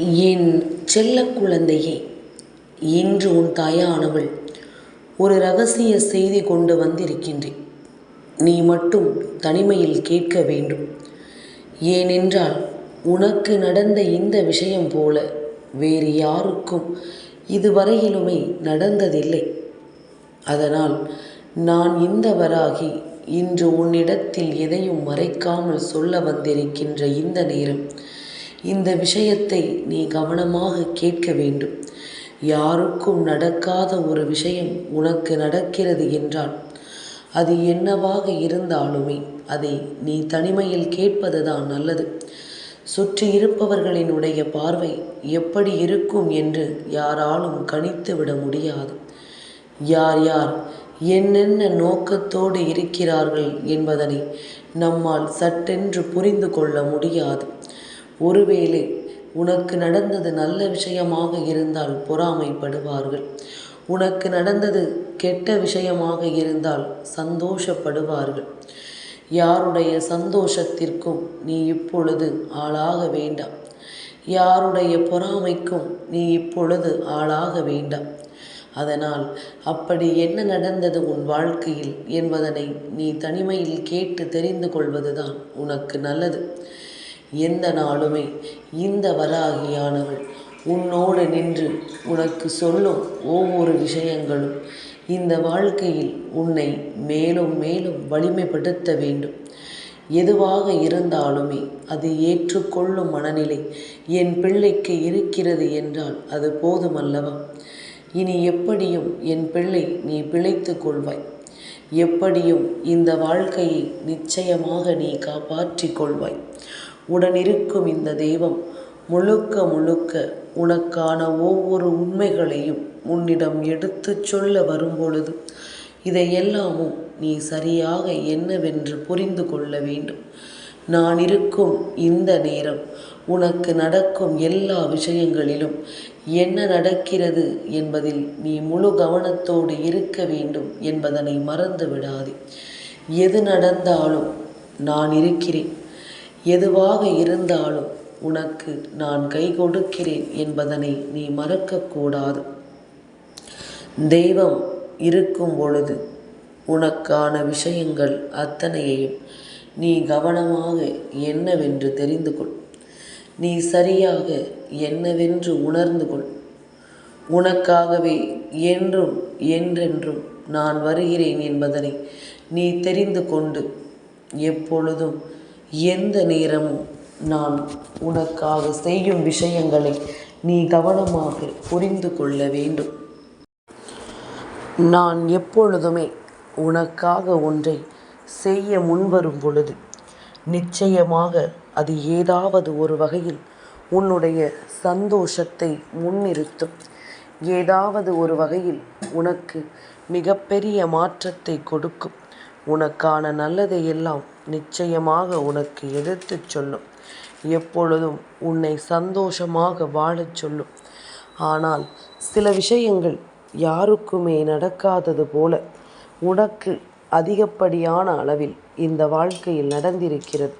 என் செல்ல குழந்தையே இன்று உன் தாயானவள் ஒரு ரகசிய செய்தி கொண்டு வந்திருக்கின்றேன். நீ மட்டும் தனிமையில் கேட்க வேண்டும். ஏனென்றால் உனக்கு நடந்த இந்த விஷயம் போல வேறு யாருக்கும் இதுவரையிலுமே நடந்ததில்லை. அதனால் நான் இந்த வராகி இன்று உன்னிடத்தில் எதையும் மறைக்காமல் சொல்ல வந்திருக்கின்ற இந்த நேரம் இந்த விஷயத்தை நீ கவனமாக கேட்க வேண்டும். யாருக்கும் நடக்காத ஒரு விஷயம் உனக்கு நடக்கிறது என்றால் அது என்னவாக இருந்தாலுமே அதை நீ தனிமையில் கேட்பதுதான் நல்லது. சுற்றி இருப்பவர்களினுடைய பார்வை எப்படி இருக்கும் என்று யாராலும் கணித்து விட முடியாது. யார் யார் என்னென்ன நோக்கத்தோடு இருக்கிறார்கள் என்பதனை நம்மால் சட்டென்று புரிந்து கொள்ள முடியாது. ஒருவேளை உனக்கு நடந்தது நல்ல விஷயமாக இருந்தால் பொறாமைப்படுவார்கள். உனக்கு நடந்தது கெட்ட விஷயமாக இருந்தால் சந்தோஷப்படுவார்கள். யாருடைய சந்தோஷத்திற்கும் நீ இப்பொழுது ஆளாக வேண்டாம். யாருடைய பொறாமைக்கும் நீ இப்பொழுது ஆளாக வேண்டாம். அதனால் அப்படி என்ன நடந்தது உன் வாழ்க்கையில் என்பதனை நீ தனிமையில் கேட்டு தெரிந்து கொள்வதுதான் உனக்கு நல்லது. எந்த நாளுமே இந்த வராகியானவள் உன்னோடு நின்று உனக்கு சொல்லும் ஒவ்வொரு விஷயங்களும் இந்த வாழ்க்கையில் உன்னை மேலும் மேலும் வலிமைப்படுத்த வேண்டும். எதுவாக இருந்தாலுமே அது ஏற்றுக்கொள்ளும் மனநிலை என் பிள்ளைக்கு இருக்கிறது என்றால் அது போதுமல்லவா? இனி எப்படியும் என் பிள்ளை நீ பிழைத்து கொள்வாய். எப்படியும் இந்த வாழ்க்கையை நிச்சயமாக நீ காப்பாற்றிக் கொள்வாய். உடனிருக்கும் இந்த தெய்வம் முழுக்க முழுக்க உனக்கான ஒவ்வொரு உண்மைகளையும் உன்னிடம் எடுத்துச் சொல்ல வரும்பொழுது இதையெல்லாமும் நீ சரியாக என்னவென்று புரிந்து கொள்ள வேண்டும். நான் இருக்கும் இந்த நேரம் உனக்கு நடக்கும் எல்லா விஷயங்களிலும் என்ன நடக்கிறது என்பதில் நீ முழு கவனத்தோடு இருக்க வேண்டும் என்பதனை மறந்து விடாதே எது நடந்தாலும் நான் இருக்கிறேன். எதுவாக இருந்தாலும் உனக்கு நான் கை கொடுக்கிறேன் என்பதனை நீ மறக்கக்கூடாது. தெய்வம் இருக்கும் பொழுது உனக்கான விஷயங்கள் அத்தனையையும் நீ கவனமாக என்னவென்று தெரிந்து கொள். நீ சரியாக என்னவென்று உணர்ந்து கொள். உனக்காகவே என்றும் என்றென்றும் நான் வருகிறேன் என்பதனை நீ தெரிந்து கொண்டு எப்பொழுதும் எந்த நேரமும் நான் உனக்காக செய்யும் விஷயங்களை நீ கவனமாக புரிந்து கொள்ள வேண்டும். நான் எப்பொழுதுமே உனக்காக ஒன்றை செய்ய முன்வரும் பொழுது நிச்சயமாக அது ஏதாவது ஒரு வகையில் உன்னுடைய சந்தோஷத்தை முன்னிறுத்தும். ஏதாவது ஒரு வகையில் உனக்கு மிகப்பெரிய மாற்றத்தை கொடுக்கும். உனக்கான நல்லதை எல்லாம் நிச்சயமாக உனக்கு எதிர்த்து சொல்லும். எப்பொழுதும் உன்னை சந்தோஷமாக வாழச் சொல்லும். ஆனால் சில விஷயங்கள் யாருக்குமே நடக்காதது போல உனக்கு அதிகப்படியான அளவில் இந்த வாழ்க்கையில் நடந்திருக்கிறது.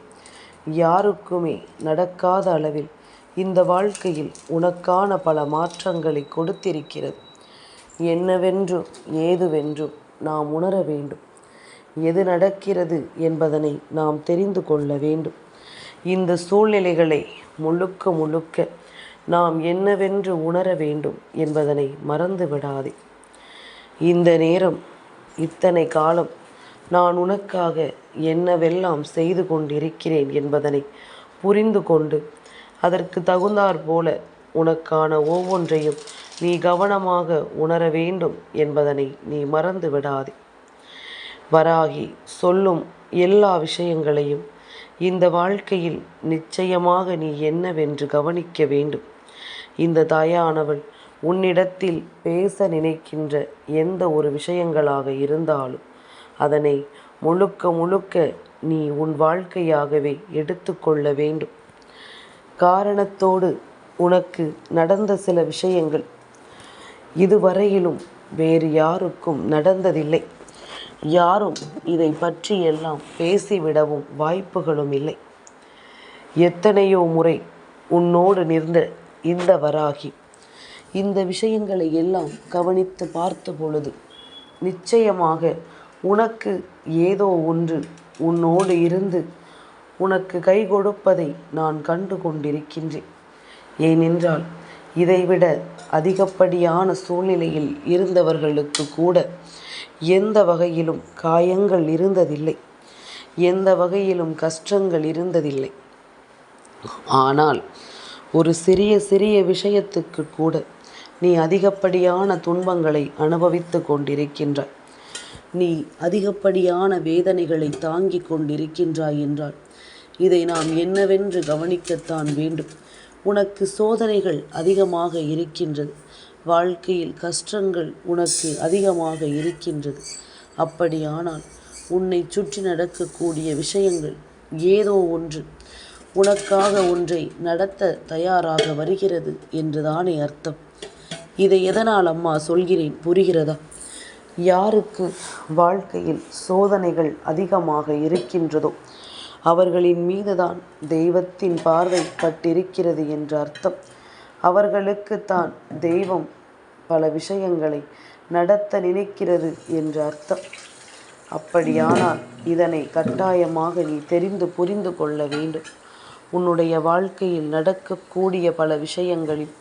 யாருக்குமே நடக்காத அளவில் இந்த வாழ்க்கையில் உனக்கான பல மாற்றங்களை கொடுத்திருக்கிறது. என்னவென்றும் ஏதுவென்றும் நாம் உணர வேண்டும். எது நடக்கிறது என்பதனை நாம் தெரிந்து கொள்ள வேண்டும். இந்த சூழ்நிலைகளை முழுக்க முழுக்க நாம் என்னவென்று உணர வேண்டும் என்பதனை மறந்து விடாதே. இந்த நேரம் இத்தனை காலம் நான் உனக்காக என்னவெல்லாம் செய்து கொண்டிருக்கிறேன் என்பதனை புரிந்து கொண்டு அதற்கு தகுந்தாற் போல உனக்கான ஒவ்வொன்றையும் நீ கவனமாக உணர வேண்டும் என்பதனை நீ மறந்து விடாதே. வராகி சொல்லும் எல்லா விஷயங்களையும் இந்த வாழ்க்கையில் நிச்சயமாக நீ என்னவென்று கவனிக்க வேண்டும். இந்த தாயானவள் உன்னிடத்தில் பேச நினைக்கின்ற எந்த ஒரு விஷயங்களாக இருந்தாலும் அதனை முழுக்க முழுக்க நீ உன் வாழ்க்கையாகவே எடுத்துக்கொள்ள வேண்டும். காரணத்தோடு உனக்கு நடந்த சில விஷயங்கள் இதுவரையிலும் வேறு யாருக்கும் நடந்ததில்லை. யாரும் இதை பற்றியெல்லாம் பேசிவிடவும் வாய்ப்புகளும் இல்லை. எத்தனையோ முறை உன்னோடு நின்ற இந்த வராகி இந்த விஷயங்களை எல்லாம் கவனித்து பார்த்த பொழுது நிச்சயமாக உனக்கு ஏதோ ஒன்று உன்னோடு இருந்து உனக்கு கை கொடுப்பதை நான் கண்டு கொண்டிருக்கின்றேன். ஏனென்றால் இதைவிட அதிகப்படியான சூழ்நிலையில் இருந்தவர்களுக்கு கூட எந்த வகையிலும் காயங்கள் இருந்ததில்லை. எந்த வகையிலும் கஷ்டங்கள் இருந்ததில்லை. ஆனால் ஒரு சிறிய சிறிய விஷயத்துக்கு கூட நீ அதிகப்படியான துன்பங்களை அனுபவித்து கொண்டிருக்கின்றாய். நீ அதிகப்படியான வேதனைகளை தாங்கிக் கொண்டிருக்கின்றாய் என்றால் இதை நாம் என்னவென்று கவனிக்கத்தான் வேண்டும். உனக்கு சோதனைகள் அதிகமாக இருக்கின்றது. வாழ்க்கையில் கஷ்டங்கள் உனக்கு அதிகமாக இருக்கின்றது. அப்படியானால் உன்னை சுற்றி நடக்கக்கூடிய விஷயங்கள் ஏதோ ஒன்று உனக்காக ஒன்றை நடத்த தயாராக வருகிறது என்றுதானே அர்த்தம். இதை எதனால் அம்மா சொல்கிறேன் புரிகிறதா? யாருக்கு வாழ்க்கையில் சோதனைகள் அதிகமாக இருக்கின்றதோ அவர்களின் மீதுதான் தெய்வத்தின் பார்வை பட்டிருக்கிறது என்ற அர்த்தம். அவர்களுக்குத்தான் தெய்வம் பல விஷயங்களை நடத்த நினைக்கிறது என்று அர்த்தம். அப்படியானால் இதனை கட்டாயமாக நீ தெரிந்து புரிந்து கொள்ள வேண்டும். உன்னுடைய வாழ்க்கையில் நடக்கக்கூடிய பல விஷயங்களில்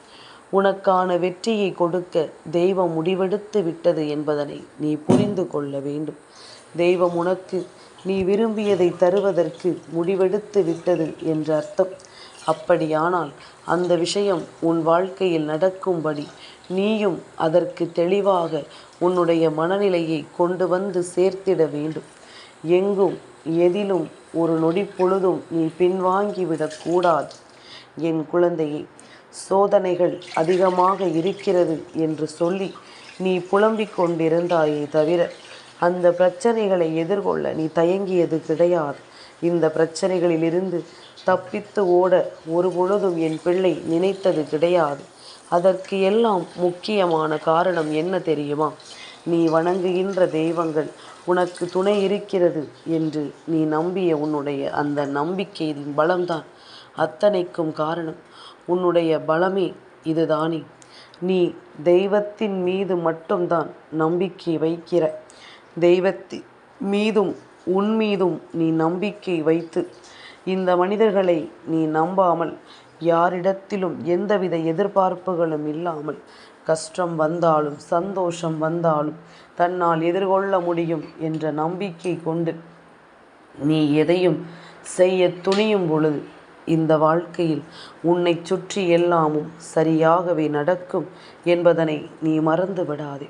உனக்கான வெற்றியை கொடுக்க தெய்வம் முடிவெடுத்து விட்டது என்பதனை நீ புரிந்து கொள்ள வேண்டும். தெய்வம் உனக்கு நீ விரும்பியதை தருவதற்கு முடிவெடுத்து விட்டது என்று அர்த்தம். அப்படியானால் அந்த விஷயம் உன் வாழ்க்கையில் நடக்கும்படி நீயும் அதற்கு தெளிவாக உன்னுடைய மனநிலையை கொண்டு வந்து சேர்த்திட வேண்டும். எங்கும் எதிலும் ஒரு நொடி பொழுதும் நீ பின்வாங்கிவிடக்கூடாது என் குழந்தையை சோதனைகள் அதிகமாக இருக்கிறது என்று சொல்லி நீ புலம்பிக் கொண்டிருந்தாயே தவிர அந்த பிரச்சனைகளை எதிர்கொள்ள நீ தயங்கியது கிடையாது. இந்த பிரச்சனைகளிலிருந்து தப்பித்து ஓட ஒரு பொழுதும் என் பிள்ளை நினைத்தது கிடையாது. அதற்கு எல்லாம் முக்கியமான காரணம் என்ன தெரியுமா? நீ வணங்குகின்ற தெய்வங்கள் உனக்கு துணை இருக்கிறது என்று நீ நம்பிய உன்னுடைய அந்த நம்பிக்கையின் பலம்தான். அத்தனைக்கும் காரணம் உன்னுடைய பலமே இதுதானே. நீ தெய்வத்தின் மீது மட்டும்தான் நம்பிக்கை வைக்கிற. தெய்வத்தின் மீதும் உன் மீதும் நீ நம்பிக்கை வைத்து இந்த மனிதர்களை நீ நம்பாமல் யாரிடத்திலும் எந்தவித எதிர்பார்ப்புகளும் இல்லாமல் கஷ்டம் வந்தாலும் சந்தோஷம் வந்தாலும் தன்னால் எதிர்கொள்ள முடியும் என்ற நம்பிக்கை கொண்டு நீ எதையும் செய்ய துணியும் பொழுது இந்த வாழ்க்கையில் உன்னை சுற்றி எல்லாமும் சரியாகவே நடக்கும் என்பதனை நீ மறந்து விடாதே.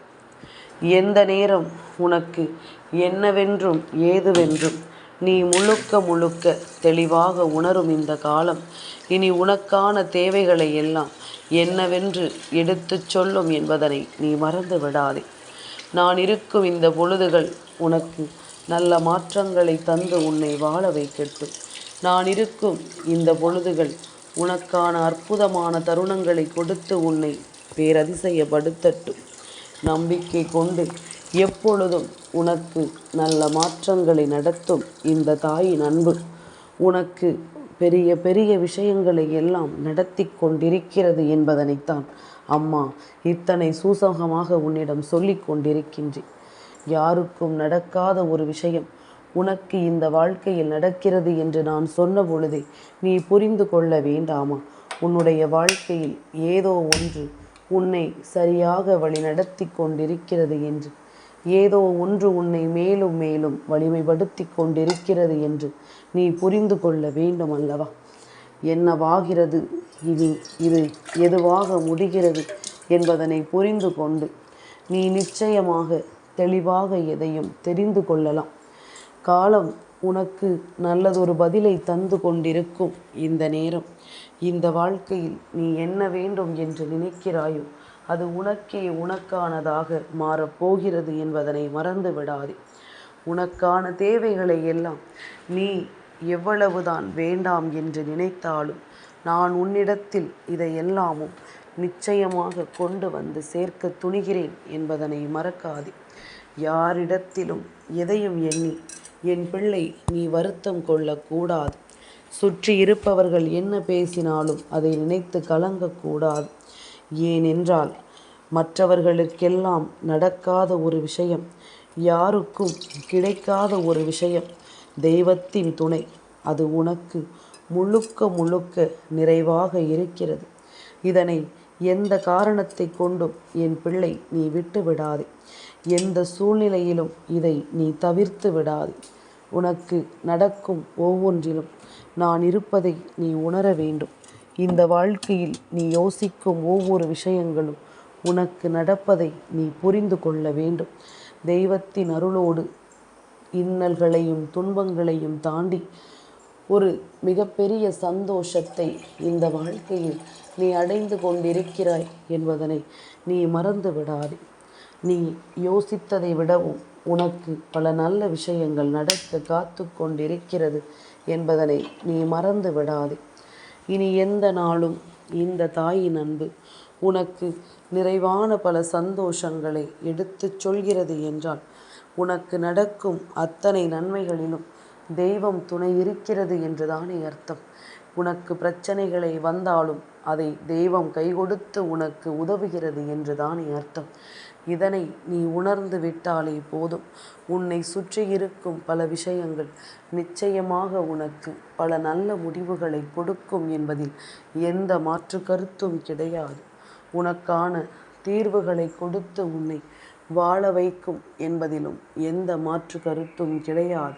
எந்த நேரம் உனக்கு என்னவென்றும் ஏதுவென்றும் நீ முழுக்க முழுக்க தெளிவாக உணரும் இந்த காலம். இனி உனக்கான தேவைகளை எல்லாம் என்னவென்று எடுத்துச் சொல்லும் என்பதனை நீ மறந்து விடாதே. நான் இருக்கும் இந்த பொழுதுகள் உனக்கு நல்ல மாற்றங்களை தந்து உன்னை வாழ வைக்கட்டும். நான் இருக்கும் இந்த பொழுதுகள் உனக்கான அற்புதமான தருணங்களை கொடுத்து உன்னை பேரதிசயப்படுத்தட்டும். நம்பிக்கை கொண்டு எப்பொழுதும் உனக்கு நல்ல மாற்றங்களை நடத்தும் இந்த தாயின் அன்பு. உனக்கு பெரிய பெரிய விஷயங்களை எல்லாம் நடத்தி கொண்டிருக்கிறது என்பதனைத்தான் அம்மா இத்தனை சூசகமாக உன்னிடம் சொல்லிக் கொண்டிருக்கின்றேன். யாருக்கும் நடக்காத ஒரு விஷயம் உனக்கு இந்த வாழ்க்கையில் நடக்கிறது என்று நான் சொன்ன பொழுதே நீ புரிந்து கொள்ள வேண்டாமா? உன்னுடைய வாழ்க்கையில் ஏதோ ஒன்று உன்னை சரியாக வழி நடத்தி கொண்டிருக்கிறது என்று. ஏதோ ஒன்று உன்னை மேலும் மேலும் வலிமைப்படுத்தி கொண்டிருக்கிறது என்று நீ புரிந்து கொள்ள வேண்டும் அல்லவா? என்னவாகிறது இது இது எதுவாக முடிகிறது என்பதனை புரிந்து கொண்டு நீ நிச்சயமாக தெளிவாக எதையும் தெரிந்து கொள்ளலாம். காலம் உனக்கு நல்லதொரு பதிலை தந்து கொண்டிருக்கும் இந்த நேரம். இந்த வாழ்க்கையில் நீ என்ன வேண்டும் என்று நினைக்கிறாயோ அது உனக்கே உனக்கானதாக மாறப்போகிறது என்பதனை மறந்து விடாதே. உனக்கான தேவைகளை எல்லாம் நீ எவ்வளவுதான் வேண்டாம் என்று நினைத்தாலும் நான் உன்னிடத்தில் இதையெல்லாமும் நிச்சயமாக கொண்டு வந்து சேர்க்க துணிகிறேன் என்பதனை மறக்காதே. யாரிடத்திலும் எதையும் எண்ணி என் பிள்ளை நீ வருத்தம் கொள்ளக்கூடாது சுற்றி இருப்பவர்கள் என்ன பேசினாலும் அதை நினைத்து கலங்கக்கூடாது ஏனென்றால் மற்றவர்களுக்கெல்லாம் நடக்காத ஒரு விஷயம் யாருக்கும் கிடைக்காத ஒரு விஷயம் தெய்வத்தின் துணை. அது உனக்கு முழுக்க முழுக்க நிறைவாக இருக்கிறது. இதனை எந்த காரணத்தை கொண்டும் என் பிள்ளை நீ விட்டு விடாதே. எந்த சூழ்நிலையிலும் இதை நீ தவிர்த்து விடாதே. உனக்கு நடக்கும் ஒவ்வொன்றிலும் நான் இருப்பதை நீ உணர வேண்டும். இந்த வாழ்க்கையில் நீ யோசிக்கும் ஒவ்வொரு விஷயங்களும் உனக்கு நடப்பதை நீ புரிந்து கொள்ள வேண்டும். தெய்வத்தின் அருளோடு இன்னல்களையும் துன்பங்களையும் தாண்டி ஒரு மிகப்பெரிய சந்தோஷத்தை இந்த வாழ்க்கையில் நீ அடைந்து கொண்டிருக்கிறாய் என்பதனை நீ மறந்து விடாதே. நீ யோசித்ததை விடவும் உனக்கு பல நல்ல விஷயங்கள் நடக்க காத்து கொண்டிருக்கிறது என்பதனை நீ மறந்து விடாதே. இனி எந்த நாளும் இந்த தாயின் அன்பு உனக்கு நிறைவான பல சந்தோஷங்களை எடுத்துச் சொல்கிறது என்றால் உனக்கு நடக்கும் அத்தனை நன்மைகளிலும் தெய்வம் துணை இருக்கிறது என்றுதானே அர்த்தம். உனக்கு பிரச்சனைகளை வந்தாலும் அதை தெய்வம் கை கொடுத்து உனக்கு உதவுகிறது என்றுதானே அர்த்தம். இதனை நீ உணர்ந்து விட்டாலே போதும். உன்னை சுற்றி இருக்கும் பல விஷயங்கள் நிச்சயமாக உனக்கு பல நல்ல முடிவுகளை கொடுக்கும் என்பதில் எந்த மாற்று கருத்தும் கிடையாது. உனக்கான தீர்வுகளை கொடுத்து உன்னை வாழ வைக்கும் என்பதிலும் எந்த மாற்று கருத்தும் கிடையாது.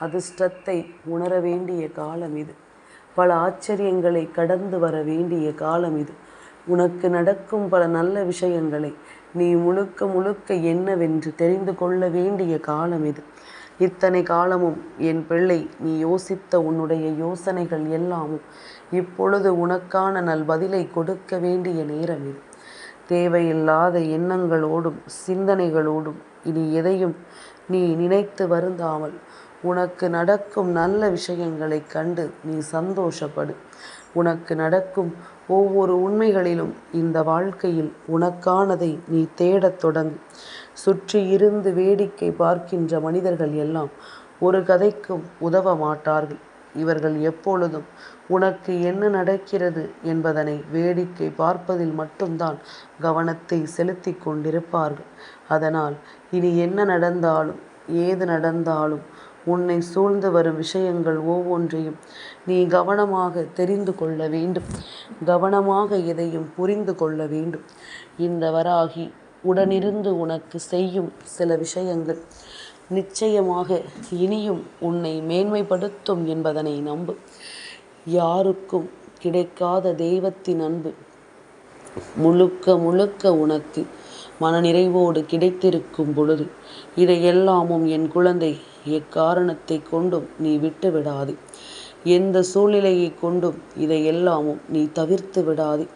அதிர்ஷ்டத்தை உணர வேண்டிய காலம் இது. பல ஆச்சரியங்களை கடந்து வர வேண்டிய காலம் இது. உனக்கு நடக்கும் பல நல்ல விஷயங்களை நீ முழுக்க முழுக்க என்னவென்று தெரிந்து கொள்ள வேண்டிய காலம் இது. இத்தனை காலமும் என் பிள்ளை நீ யோசித்த உன்னுடைய யோசனைகள் எல்லாமும் இப்பொழுது உனக்கான நல் பதிலை கொடுக்க வேண்டிய நேரம் இது. தேவையில்லாத எண்ணங்களோடும் சிந்தனைகளோடும் இனி எதையும் நீ நினைத்து வருந்தாமல் உனக்கு நடக்கும் நல்ல விஷயங்களை கண்டு நீ சந்தோஷப்படு. உனக்கு நடக்கும் ஒவ்வொரு உண்மைகளிலும் இந்த வாழ்க்கையில் உனக்கானதை நீ தேடத் தொடங்கு. சுற்றி இருந்து வேடிக்கை பார்க்கின்ற மனிதர்கள் எல்லாம் ஒரு கதைக்கும் உதவ மாட்டார்கள். இவர்கள் எப்பொழுதும் உனக்கு என்ன நடக்கிறது என்பதனை வேடிக்கை பார்ப்பதில் மட்டும்தான் கவனத்தை செலுத்தி கொண்டிருப்பார்கள். அதனால் இனி என்ன நடந்தாலும் ஏது நடந்தாலும் உன்னை சூழ்ந்து வரும் விஷயங்கள் ஒவ்வொன்றையும் நீ கவனமாக தெரிந்து கொள்ள வேண்டும். கவனமாக எதையும் புரிந்து கொள்ள வேண்டும். இந்த வராகி உடனிருந்து உனக்கு செய்யும் சில விஷயங்கள். நிச்சயமாக இனியும் உன்னை மேன்மைப்படுத்தும் என்பதனை நம்பு. யாருக்கும் கிடைக்காத தெய்வத்தின் அன்பு முழுக்க முழுக்க உனக்கு மனநிறைவோடு கிடைத்திருக்கும் பொழுது இதையெல்லாமும் என் குழந்தை எக்காரணத்தை கொண்டும் நீ விட்டு விடாதே எந்த சூழ்நிலையை கொண்டும் இதையெல்லாமும் நீ தவிர்த்து விடாதே.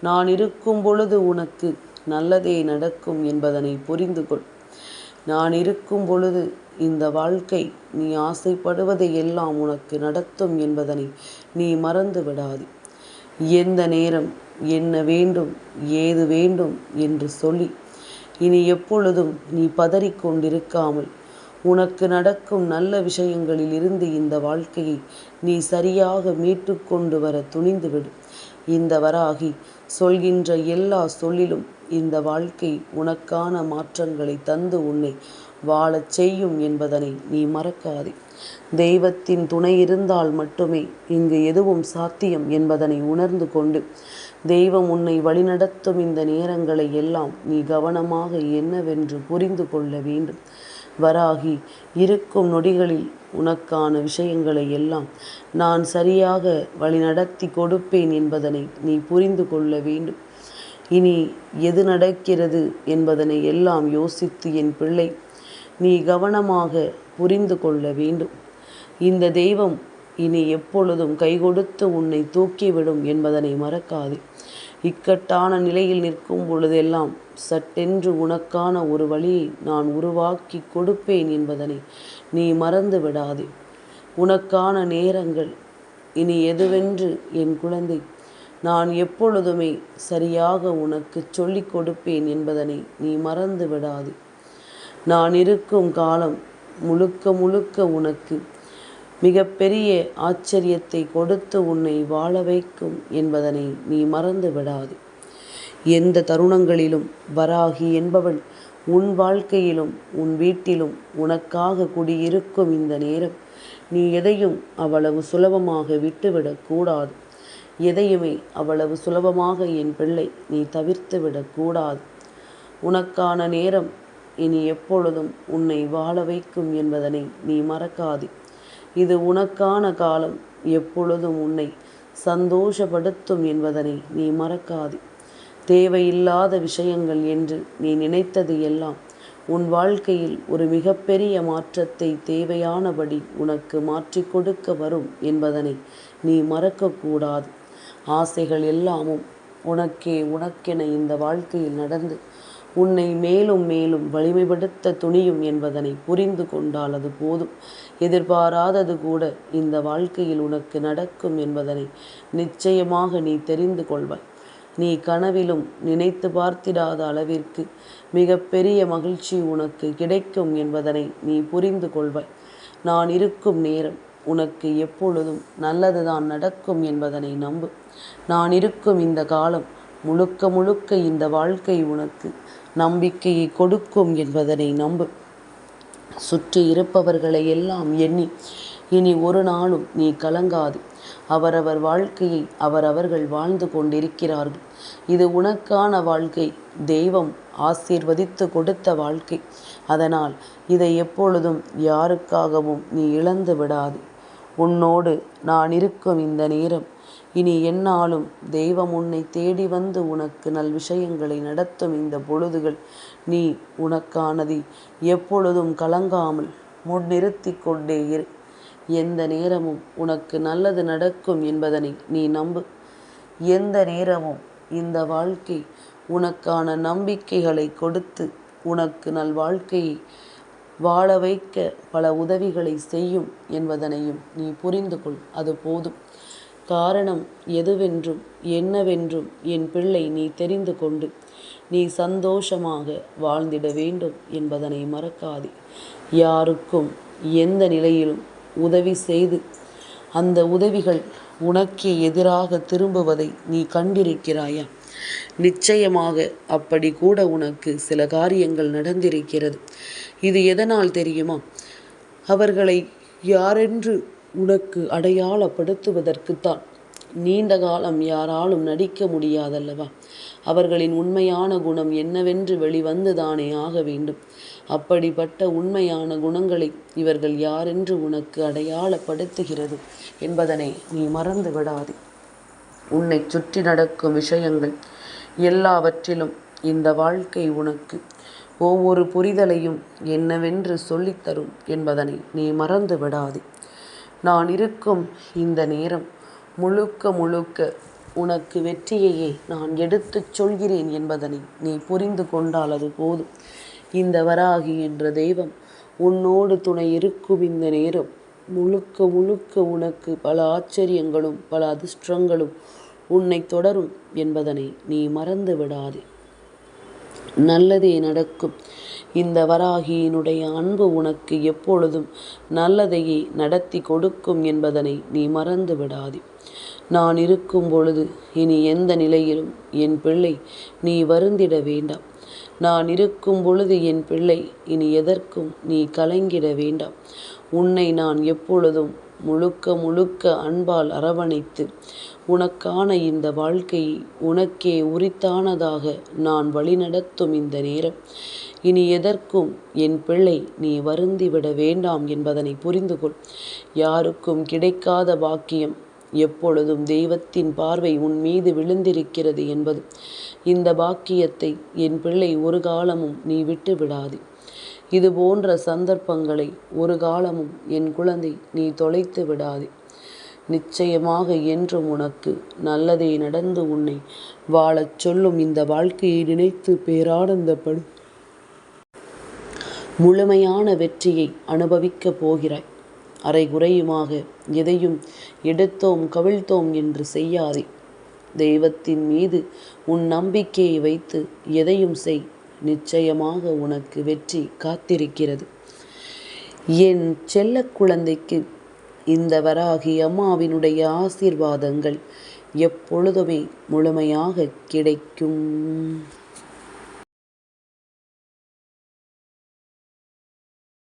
நான் இருக்கும் பொழுது உனக்கு நல்லதே நடக்கும் என்பதனை புரிந்து கொள் நான் இருக்கும் பொழுது இந்த வாழ்க்கை நீ ஆசைப்படுவதை எல்லாம் உனக்கு நடத்தும் என்பதனை நீ மறந்து விடாது. எந்த நேரம் என்ன வேண்டும் ஏது வேண்டும் என்று சொல்லி இனி எப்பொழுதும் நீ பதறிக்கொண்டிருக்காமல் உனக்கு நடக்கும் நல்ல விஷயங்களில் இருந்து இந்த வாழ்க்கையை நீ சரியாக மீட்டு கொண்டு வர துணிந்துவிடு. இந்த வராகி சொல்கின்ற எல்லா சொல்லிலும் இந்த வாழ்க்கை உனக்கான மாற்றங்களை தந்து உன்னை வாழச் செய்யும் என்பதனை நீ மறக்காதே. தெய்வத்தின் துணை இருந்தால் மட்டுமே இங்கு எதுவும் சாத்தியம் என்பதனை உணர்ந்து கொண்டு தெய்வம் உன்னை வழிநடத்தும் இந்த நேரங்களை எல்லாம் நீ கவனமாக என்னவென்று புரிந்து கொள்ள வேண்டும். வராகி இருக்கும் நொடிகளில் உனக்கான விஷயங்களை எல்லாம் நான் சரியாக வழிநடத்தி கொடுப்பேன் என்பதனை நீ புரிந்து கொள்ள வேண்டும். இனி எது நடக்கிறது என்பதனை எல்லாம் யோசித்து என் பிள்ளை நீ கவனமாக புரிந்து கொள்ள வேண்டும். இந்த தெய்வம் இனி எப்பொழுதும் கை கொடுத்து உன்னை தூக்கிவிடும் என்பதனை மறக்காது. இக்கட்டான நிலையில் நிற்கும் பொழுதெல்லாம் சட்டென்று உனக்கான ஒரு வழியை நான் உருவாக்கி கொடுப்பேன் என்பதனை நீ மறந்து விடாதே. உனக்கான நேரங்கள் இனி எதுவென்று என் குழந்தை நான் எப்பொழுதுமே சரியாக உனக்கு சொல்லிக் கொடுப்பேன் என்பதனை நீ மறந்து விடாது. நான் இருக்கும் காலம் முழுக்க முழுக்க உனக்கு மிகப்பெரிய ஆச்சரியத்தை கொடுத்து உன்னை வாழ வைக்கும் என்பதனை நீ மறந்து விடாதே. எந்த தருணங்களிலும் வராகி என்பவள் உன் வாழ்க்கையிலும் உன் வீட்டிலும் உனக்காக குடியிருக்கும் இந்த நேரம் நீ எதையும் அவ்வளவு சுலபமாக விட்டுவிடக்கூடாது எதையுமே அவ்வளவு சுலபமாக என் பிள்ளை நீ தவிர்த்து விடக்கூடாது உனக்கான நேரம் இனி எப்பொழுதும் உன்னை வாழ வைக்கும் என்பதனை நீ மறக்காதே. இது உனக்கான காலம் எப்பொழுதும் உன்னை சந்தோஷப்படுத்தும் என்பதனை நீ மறக்காதே. தேவையில்லாத விஷயங்கள் என்று நீ நினைத்தது எல்லாம் உன் வாழ்க்கையில் ஒரு மிகப்பெரிய மாற்றத்தை தேவையானபடி உனக்கு மாற்றிக் கொடுக்க வரும் என்பதனை நீ மறக்கக்கூடாது. ஆசைகள் எல்லாமும் உனக்கே உனக்கென இந்த வாழ்க்கையில் நடந்து உன்னை மேலும் மேலும் வலிமைப்படுத்த துணியும் என்பதனை புரிந்து கொண்டால் அது போதும். எதிர்பாராதது கூட இந்த வாழ்க்கையில் உனக்கு நடக்கும் என்பதனை நிச்சயமாக நீ தெரிந்து கொள்வாய். நீ கனவிலும் நினைத்து பார்த்திடாத அளவிற்கு மிகப்பெரிய மகிழ்ச்சி உனக்கு கிடைக்கும் என்பதனை நீ புரிந்து கொள்வாய். நான் இருக்கும் நேரம் உனக்கு எப்பொழுதும் நல்லதுதான் நடக்கும் என்பதனை நம்பு. நான் இருக்கும் இந்த காலம் முழுக்க முழுக்க இந்த வாழ்க்கை உனக்கு நம்பிக்கையை கொடுக்கும் என்பதனை நம்பு. சுற்றி இருப்பவர்களை எல்லாம் எண்ணி இனி ஒரு நாளும் நீ கலங்காது. அவரவர் வாழ்க்கையை அவரவர்கள் வாழ்ந்து கொண்டிருக்கிறார்கள். இது உனக்கான வாழ்க்கை. தெய்வம் ஆசீர்வதித்து கொடுத்த வாழ்க்கை. அதனால் இதை எப்பொழுதும் யாருக்காகவும் நீ இழந்து விடாது உன்னோடு நான் இருக்கும் இந்த நேரம் இனி என்னாலும் தெய்வம் உன்னை தேடி வந்து உனக்கு நல் விஷயங்களை நடத்தும் இந்த பொழுதுகள். நீ உனக்கானதை எப்பொழுதும் கலங்காமல் முன்னிறுத்தி கொண்டே இரு. எந்த நேரமும் உனக்கு நல்லது நடக்கும் என்பதனை நீ நம்பு. எந்த நேரமும் இந்த வாழ்க்கை உனக்கான நம்பிக்கைகளை கொடுத்து உனக்கு நல் வாழ்க்கையை வாழ வைக்க பல உதவிகளை செய்யும் என்பதனையும் நீ புரிந்து கொள். அது போதும். காரணம் எதுவென்றும் என்னவென்றும் என் பிள்ளை நீ தெரிந்து கொண்டு நீ சந்தோஷமாக வாழ்ந்திட வேண்டும் என்பதனை மறக்காதே. யாருக்கும் எந்த நிலையிலும் உதவி செய்து அந்த உதவிகள் உனக்கே எதிராக திரும்புவதை நீ கண்டிருக்கிறாயா? நிச்சயமாக அப்படி கூட உனக்கு சில காரியங்கள் நடந்திருக்கிறது. இது எதனால் தெரியுமா? அவர்களை யாரென்று உனக்கு அடையாளப்படுத்துவதற்குத்தான். நீண்ட காலம் யாராலும் நடிக்க முடியாதல்லவா? அவர்களின் உண்மையான குணம் என்னவென்று வெளிவந்துதானே ஆக வேண்டும். அப்படிப்பட்ட உண்மையான குணங்களை இவர்கள் யாரென்று உனக்கு அடையாளப்படுத்துகிறது என்பதனை நீ மறந்து விடாதே. உன்னை சுற்றி நடக்கும் விஷயங்கள் எல்லாவற்றிலும் இந்த வாழ்க்கை உனக்கு ஒவ்வொரு புரிதலையும் என்னவென்று சொல்லித்தரும் என்பதனை நீ மறந்து விடாதே. நான் இருக்கும் இந்த நேரம் முழுக்க முழுக்க உனக்கு வெற்றியையே நான் எடுத்துச் சொல்கிறேன் என்பதனை நீ புரிந்து கொண்டால் அது போதும். இந்த வராகி என்ற தெய்வம் உன்னோடு துணை இருக்கும் இந்த நேரம் முழுக்க முழுக்க உனக்கு பல ஆச்சரியங்களும் பல அதிர்ஷ்டங்களும் உன்னை தொடரும் என்பதனை நீ மறந்து விடாதே. நல்லதே நடக்கும். இந்த வராகியினுடைய அன்பு உனக்கு எப்பொழுதும் நல்லதையே நடத்தி கொடுக்கும் என்பதனை நீ மறந்து விடாதே. நான் இருக்கும் பொழுது இனி எந்த நிலையிலும் என் பிள்ளை நீ வருந்திட வேண்டாம். நான் இருக்கும் பொழுது என் பிள்ளை இனி எதற்கும் நீ கலங்கிட வேண்டாம். உன்னை நான் எப்பொழுதும் முழுக்க முழுக்க அன்பால் அரவணைத்து உனக்கான இந்த வாழ்க்கையை உனக்கே உரித்தானதாக நான் வழிநடத்தும் இந்த நேரம். இனி எதற்கும் என் பிள்ளை நீ வருந்திவிட வேண்டாம் என்பதனை புரிந்து கொள் யாருக்கும் கிடைக்காத பாக்கியம் எப்பொழுதும் தெய்வத்தின் பார்வை உன் மீது விழுந்திருக்கிறது என்பது. இந்த பாக்கியத்தை என் பிள்ளை ஒரு காலமும் நீ விட்டு விடாதே. இது போன்ற சந்தர்ப்பங்களை ஒரு காலமும் என் குழந்தை நீ தொலைத்து விடாதே. நிச்சயமாக என்றும் உனக்கு நல்லதே நடந்து உன்னை வாழச் சொல்லும் இந்த வாழ்க்கையை நினைத்து பேரானந்தப்படும் முழுமையான வெற்றியை அனுபவிக்கப் போகிறாய். அரை குறையுமாக. எதையும் எடுத்தோம் கவிழ்த்தோம் என்று செய்யாதே. தெய்வத்தின் மீது உன் நம்பிக்கையை வைத்து எதையும் செய். நிச்சயமாக உனக்கு வெற்றி காத்திருக்கிறது. என் செல்ல குழந்தைக்கு இந்த வராகி அம்மாவினுடைய ஆசீர்வாதங்கள் எப்பொழுதுமே முழுமையாக கிடைக்கும்.